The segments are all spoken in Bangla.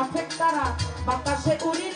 afectará, batashe uri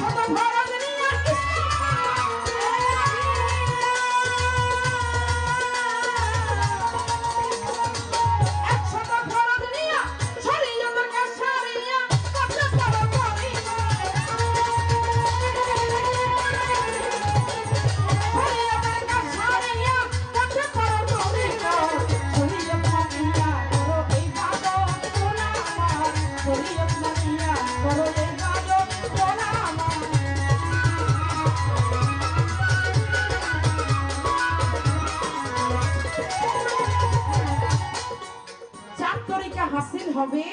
Come on, হবে?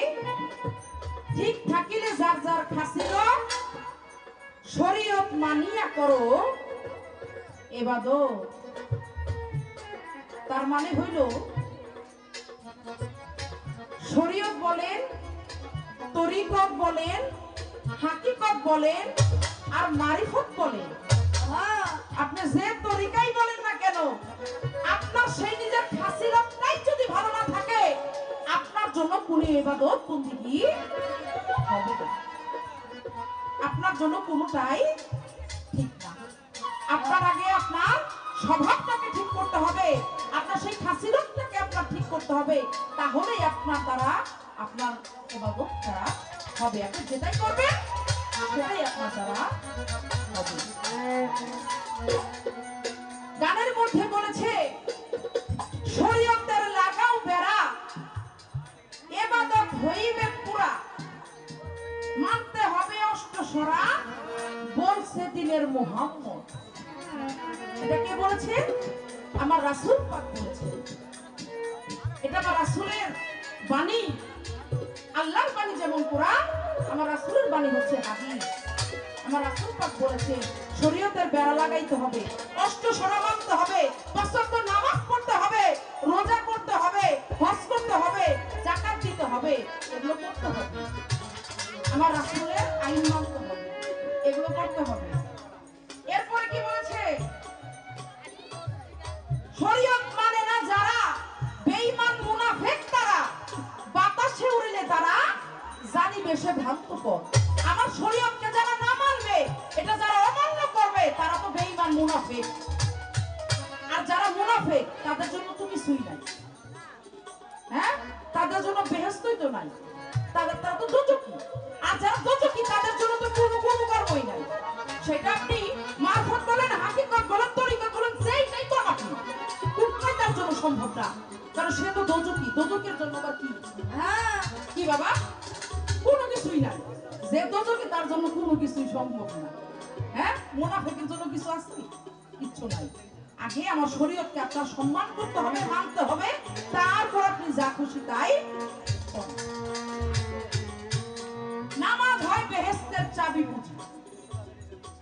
ঠিক থাকিলে যার যার খাসিল শরীয়ত মানিয়া করো। এবার তার মানে হইল শরীয়ত বলেন তরিকত বলেন হাকিকত বলেন আর মারিফত বলেন। আপনি যে তরিকাই বলেন না কেন আপনার সেই নিজের খাসিলতটাই চুপ জন্য কোনো এবাদত বন্দিগি হবে না। আপনার জন্য কোনোটাই ঠিক না। আপনার আগে আপনার স্বভাবটাকে ঠিক করতে হবে। আপনার সেই খাসিরতটাকে আপনার ঠিক করতে হবে। তাহলেই আপনার দ্বারা আপনার এবাদত করা হবে। আপনি যেটাই করবেন, সেটাই আপনার দ্বারা হবে। গানের মধ্যে বলেছে, শরীয়ত বলছে দিনের মোহাম্মদ। এটা কে বলেছে? আমার রাসূল পাক বলেছে। এটা আমার রাসূলের বাণী। আল্লাহর বাণী যেমন কোরআন, আমার রাসূলের বাণী হচ্ছে হাদিস। আমার রাসূল পাক বলেছে, শরীয়তের বেড়া লাগাইতে হবে, অষ্ট সরা হবে পাঁচ নামাজ পড়তে হবে, রোজা করতে হবে, হজ করতে হবে জাকাত দিতে হবে, এগুলো করতে হবে। আমার রাসূলের আইন মানতে হবে। এগুলো করতে হবে। যে তার জন্য কোনো কিছুই সম্ভব না। হ্যাঁ? মুনাফিকের জন্য কিছু আছে? কিচ্ছু নাই। আগে আমার শরীয়তকে আপনার সম্মান করতে হবে, মানতে হবে। তারপর আপনি যা খুশি তাই নামাজ হয় বেহেস্তের চাবি বুঝি।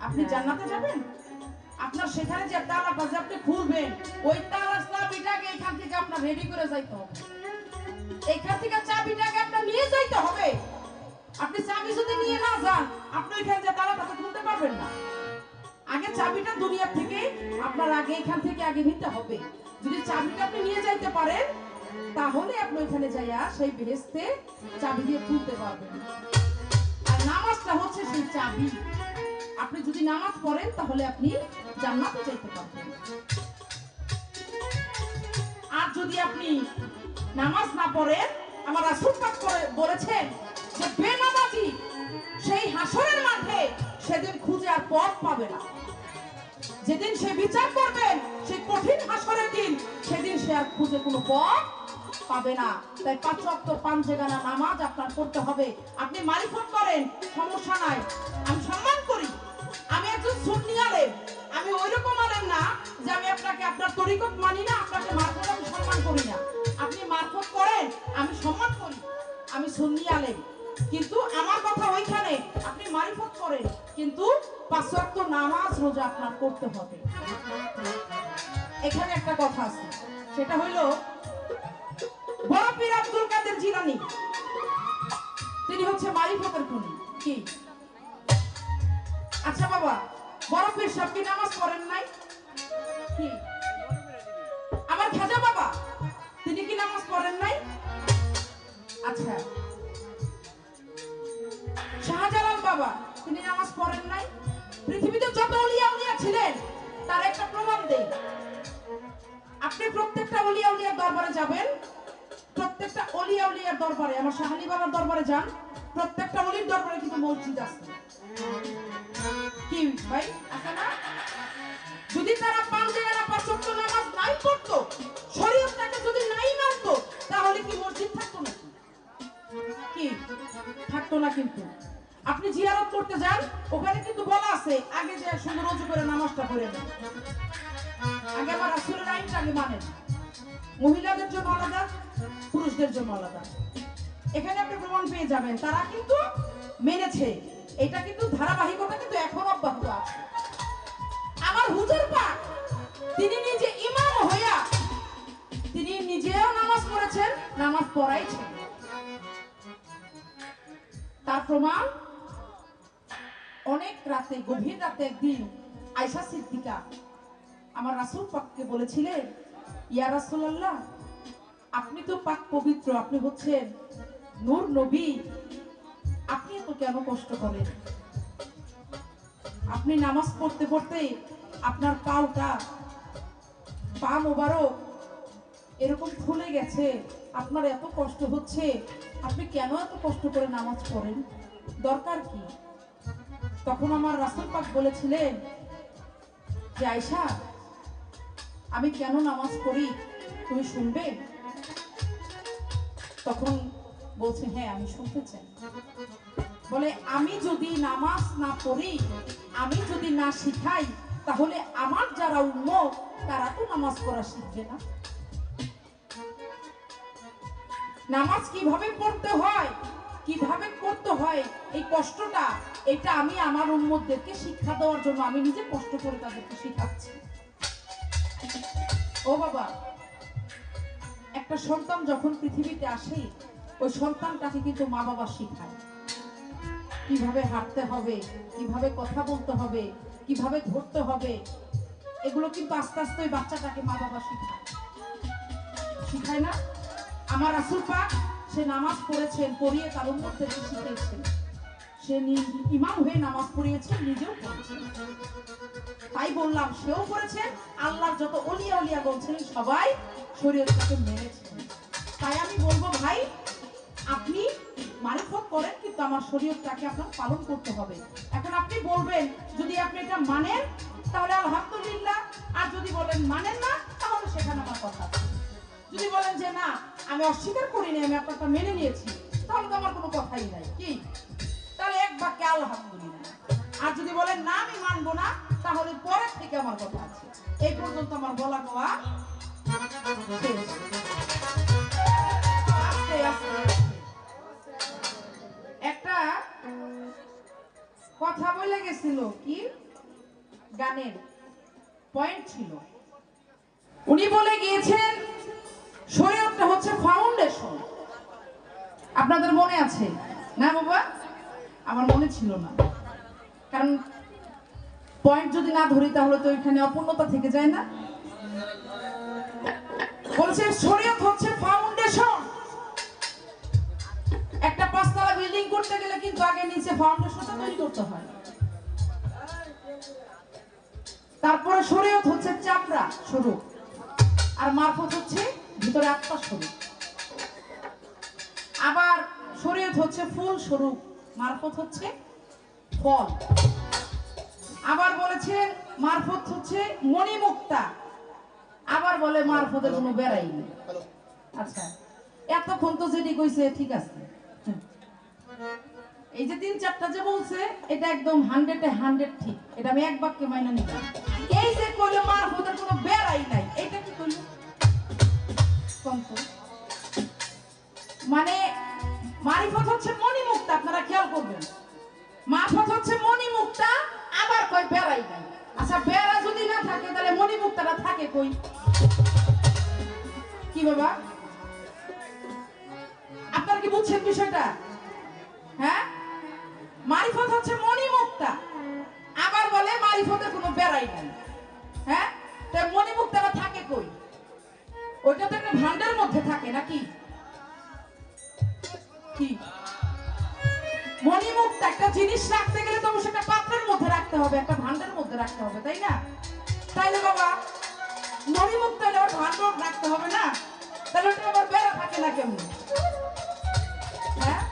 আপনি জান্নাতে যাবেন? আপনার সেখানে যে তালাটা যে আপনি খুলবেন, ওই তালার চাবিটাকে এখান থেকে আপনার রেডি করে যাইতে হবে। এখান থেকে চাবিটাকে আপনার নিয়ে যাইতে হবে। আপনি চাবি যদি নিয়ে না যান। আপনি ওইখানে যে তারা তাকে খুলতে পারবেন না। আগে চাবিটা দুনিয়া থেকে, আপনার আগে এখান থেকে আগে নিতে হবে। যদি চাবিটা আপনি নিয়ে যাইতে পারেন, তাহলে আপনি ওইখানে যাইয়া সেই বেহেস্তে চাবি দিয়ে খুলতে পারবেন। আর নামাজটা হচ্ছে সেই চাবি। আপনি যদি নামাজ পড়েন, তাহলে আপনি জান্নাতে যাইতে পারবেন। আর যদি আপনি নামাজ না পড়েন, আমার পাক করে- বলেছেন যে বেনামাজি সেই হাসরের মাঠে সেদিন খুঁজে আর পথ পাবে না। যেদিন সে বিচার করবেন সেই কঠিন হাসরের দিন, সেদিন সে আর খুঁজে কোনো পথ পাবে না। তাই পাঁচ ওয়াক্ত পাঁচ জায়গানা নামাজ আপনার করতে হবে। আপনি মারিফত করেন, সমস্যা নাই। আমি সম্মান করি। আমি একজন সুন্নি আলেম। আমি ওই রকম আলেম না যে আমি আপনাকে আপনার তরিকত মানি না, আপনাকে মারফত আমি সম্মান করি না। আপনি মারফত করেন, আমি সম্মান করি। আমি সুন্নি আলেম। কিন্তু আমার কথা ওইখানে আপনি মারিফত করেন, কিন্তু ওয়াক্ত নামাজ রোজা আপনার করতে হবে। এখানে একটা কথা আছে, সেটা হইল বড় পীর আব্দুল কাদের জিলানি, তিনি হচ্ছে মারিফতের খুনি। কি? আচ্ছা বাবা, বড় পীর সাহেব কি নামাজ পড়েন নাই? কি? আমার খাজা বাবা, তিনি কি নামাজ পড়েন নাই? আচ্ছা বাবা, তিনি নামাজ পড়েন নাই। পৃথিবীতে যত উলিয়া উলিয়া ছিলেন, তার একটা প্রমাণ দেই। আপনি প্রত্যেকটা উলিয়া উলিয়ার দরবারে যাবেন, প্রত্যেকটা অলিয়া উলিয়ার দরবারে, আমার শাহালি বাবার দরবারে যান, প্রত্যেকটা অলির দরবারে কিন্তু মসজিদ আছে। কি ভাই? আছে না? যদি তারা পাঁচ জায়গা পাঁচ ওয়াক্ত নামাজ নাই পড়তো শরীয়তটাকে যদি নাই মানতো, তাহলে কি মসজিদ থাকতো নাকি? কি? থাকতো না কিন্তু। আপনি জিয়ারত করতে যান, ওখানে কিন্তু বলা আছে, আগে যে সুন্দর রজু করে নামাজটা পড়ে নেন। আগে আবার রাসূলের আইনটা আগে মানেন। মহিলাদের জন্য আলাদা, পুরুষদের জন্য আলাদা। এখানে আপনি প্রমাণ পেয়ে যাবেন, তারা কিন্তু মেনেছে। এটা কিন্তু ধারাবাহিকতা কিন্তু এখন অব্যাহত আছে। আমার হুজুর পাক, তিনি নিজে ইমাম হইয়া, তিনি নিজেও নামাজ পড়েছেন, নামাজ পড়াইছেন। তার প্রমাণ অনেক রাতে, গভীর রাতে একদিন আয়সা সিদ্দিকা আমার রাসূল পাককে বলেছিলেন ইয়া রাসূলুল্লাহ, আপনি তো পাক পবিত্র, আপনি হচ্ছেন নূর নবী, আপনি তো কেন কষ্ট করেন? আপনি নামাজ পড়তে পড়তে আপনার পাওটা, পা মোবারক এরকম ফুলে গেছে, আপনার এত কষ্ট হচ্ছে, আপনি কেন এত কষ্ট করে নামাজ পড়েন? দরকার কি? তখন আমার রাসুল পাক বলেছিলেন, যে আয়সা আমি কেন নামাজ পড়ি? তুমি শুনবে? তখন বলছে হ্যাঁ আমি শুনতে চাই। বলে, আমি যদি নামাজ না পড়ি, আমি যদি না শিখাই, তাহলে আমার যারা উন্মত তারা তো নামাজ পড়া শিখবে না। নামাজ কীভাবে পড়তে হয়? কীভাবে করতে হয় এই কষ্টটা, এটা আমি আমার উন্মতদেরকে শিক্ষা দেওয়ার জন্য আমি নিজে কষ্ট করে তাদেরকে শিখাচ্ছি। ও বাবা, একটা সন্তান যখন পৃথিবীতে আসে, ওই সন্তানটাকে কিন্তু মা বাবা শিখায়। কীভাবে হাঁটতে হবে, কীভাবে কথা বলতে হবে, কীভাবে ধরতে হবে, এগুলো কিন্তু আস্তে আস্তে ওই বাচ্চাটাকে মা বাবা শিখায়। শিখায় না? আমার রাসুল পাক সে নামাজ পড়েছেন, পড়িয়ে তার উন্মতদেরকে শিখিয়েছেন। সে ইমাম হয়ে নামাজ পড়িয়েছেন নিজেও পড়েছেন তাই বললাম, সেও করেছেন আল্লাহর যত অলিয়া অলিয়া বলছিলেন সবাই শরীয়তটাকে মেনেছেন তাই আমি বলব, ভাই, আপনি মারিফত করেন, কিন্তু আমার শরীয়তটাকে আপনার পালন করতে হবে। এখন আপনি বলবেন, যদি আপনি এটা মানেন, তাহলে আলহামদুলিল্লাহ। আর যদি বলেন, মানেন না, তাহলে সেখানে আমার কথা যদি বলেন যে, না আমি অস্বীকার করিনি, আমি আপনারটা মেনে নিয়েছি। তাহলে তো আমার কোনো কথাই নাই। কি? তাহলে এক বাক্যে আলহামদুলিল্লাহ আর যদি বলেন, না, আমি মানবো না, তাহলে পরের থেকে আমার কথা আছে। এই পর্যন্ত আমার বলা কোয়া একটা কথা বলে গেছিল, কি? গানের। পয়েন্ট ছিল। উনি বলে গিয়েছেন শরীয়তটা হচ্ছে ফাউন্ডেশন আপনাদের মনে আছে? না বাবা, আমার মনে ছিল না। কারণ পয়েন্ট যদি না ধরি তাহলে তো এখানে অপূর্ণতা থেকে যায় না। বলছে, শরীয়ত হচ্ছে ফাউন্ডেশন একটা পাঁচতলা বিল্ডিং করতে গেলে কিন্তু আগে নিচে ফাউন্ডেশনটা তৈরি করতে হয়। তারপরে শরীয়ত হচ্ছে চাপড়া স্বরূপ। আর মারফত হচ্ছে ভিতরে আত্মা স্বরূপ। আবার শরীয়ত হচ্ছে ফুল স্বরূপ, মারফত হচ্ছে ফল। আবার বলেছেন মারফত হচ্ছে মণিমুক্তা। আবার বলে মারফতের কোনো বেড়াই নেই। আচ্ছা এতক্ষণ তো যেটি কইছে, ঠিক আছে। এই যে তিন চারটা যে বলছে, এটা একদম হান্ড্রেডে হান্ড্রেড ঠিক। এটা আমি এক বাক্যে মাইনা নিলাম। এই যে কইলো মারফতের কোনো বেড়াই নাই কোন মানে মারিফত হচ্ছে আপনারা করবেন। মারফত আচ্ছা থাকে কি বাবা? কি বুঝছেন বিষয়টা? হ্যাঁ? মারিফত হচ্ছে মণিমুক্তা, আবার বলে মারিফতের কোনো বেড়াই নাই। হ্যাঁ? তাই থাকে কই? ওইটা তো একটা ভান্ডার মধ্যে থাকে নাকি? মণিমুক্ত, একটা জিনিস রাখতে গেলে তো সেটা পাত্রের মধ্যে রাখতে হবে, একটা ভান্ডার মধ্যে রাখতে হবে, তাই না? তাইলে বাবা, মণিমুক্ত হলে আবার ভান্ডার রাখতে হবে না? তাহলে ওটা আবার বেড়া থাকে না কেমন? হ্যাঁ?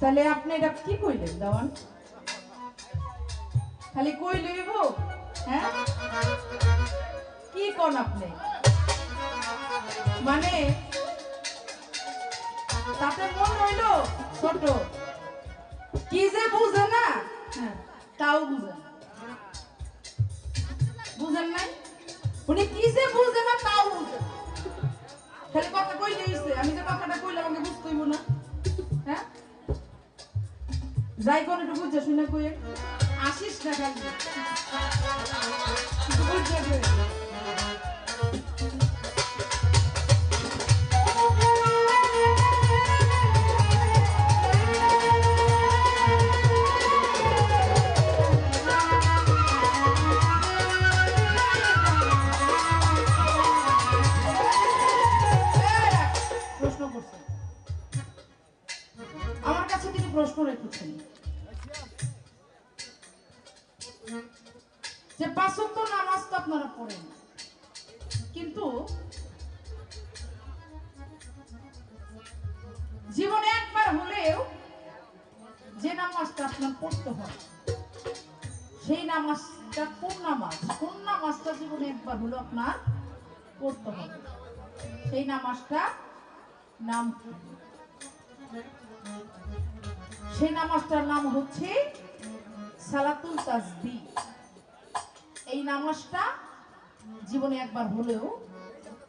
তাহলে আপনি এটা কি কইলেন, দেওয়ান? খালি কই লইব হ্যাঁ? কি কোন আপনি মানে তাতে মন হইল ছোট কি যে বুঝে না তাও বুঝে। বুঝেন নাই উনি কি যে বুঝে না তাও বুঝে খালি কথা কইলে হইছে আমি যে কথাটা কইলাম আমাকে বুঝতে না হ্যাঁ যাই কোন একটু বুঝে শুনে কই আসিস না খালি বুঝে প্রশ্ন রেখেছেন যে পাঁচক্ত নামাজ তো আপনারা পড়েন। কিন্তু জীবনে একবার হলেও যে নামাজটা আপনার পড়তে হয়, সেই নামাজটা কোন নামাজ? কোন নামাজটা জীবনে একবার হলো আপনার পড়তে হবে সেই নামাজটা নাম সেই নামাজটার নাম হচ্ছে সালাতুল তাসবি। এই নামাজটা জীবনে একবার হলেও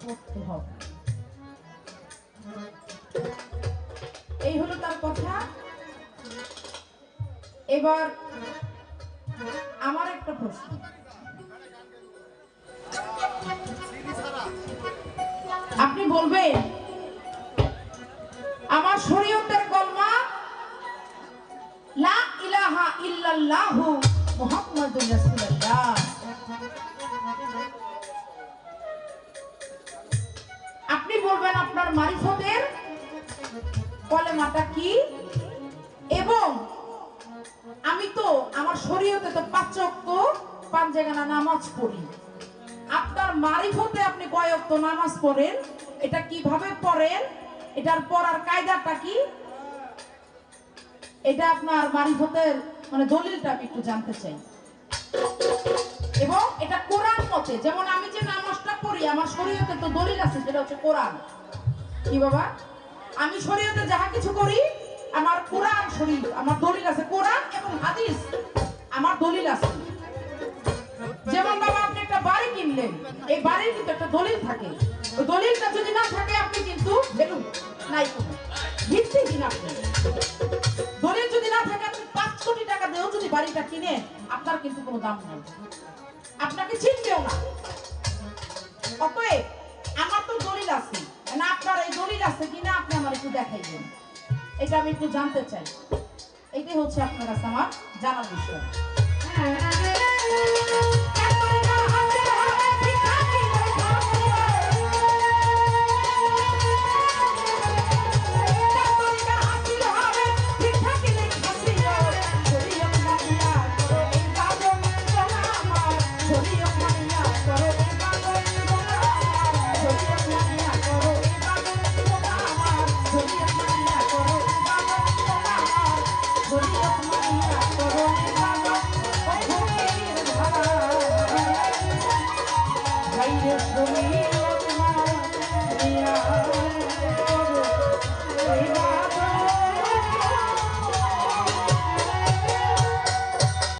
পড়তে হবে। এই হলো তার কথা। এবার আমার একটা প্রশ্ন। আপনি বলবেন, আমার শরীয়তের ইলাহা ইল্লাল্লাহু মুহাম্মাদুর রাসূলুল্লাহ। আপনি বলবেন আপনার মারিফতের কলেমাটা কি? এবং আমি তো আমার শরীয়তে তো পাঁচ অক্ত পাঞ্জেগানা নামাজ পড়ি। আপনার মারিফতে আপনি কয়েক নামাজ পড়েন? এটা কীভাবে পড়েন? এটার পড়ার কায়দাটা কি? এটা আপনার মারিফতের মানে দলিলটা আমি একটু জানতে চাই। এবং এটা কোরআন মতে, যেমন আমি যে নামাজটা পড়ি, আমার শরীয়তে তো দলিল আছে, সেটা হচ্ছে কোরআন। কি বাবা? আমি শরীয়তে যাহা কিছু করি, আমার কোরআন শরীর, আমার দলিল আছে কোরআন এবং হাদিস, আমার দলিল আছে। যেমন বাবা, আপনি একটা বাড়ি কিনলেন, এই বাড়ির কিন্তু একটা দলিল থাকে। ওই দলিলটা যদি না থাকে, আপনি কিন্তু দেখুন নাই কোনো। ভিত্তিহীন আপনি? দলিল যদি না থাকে, আপনি কোটি টাকা দিয়েও যদি বাড়িটা কিনে, আপনার কিন্তু কোনো দাম নেই। আপনাকে চিনবেও না। অতএব আমার তো দলিল আছে। না আপনার এই দলিল আছে কিনা আপনি আমার একটু দেখাইবেন। এটা আমি একটু জানতে চাই। এটাই হচ্ছে আপনার কাছে আমার জানার বিষয়।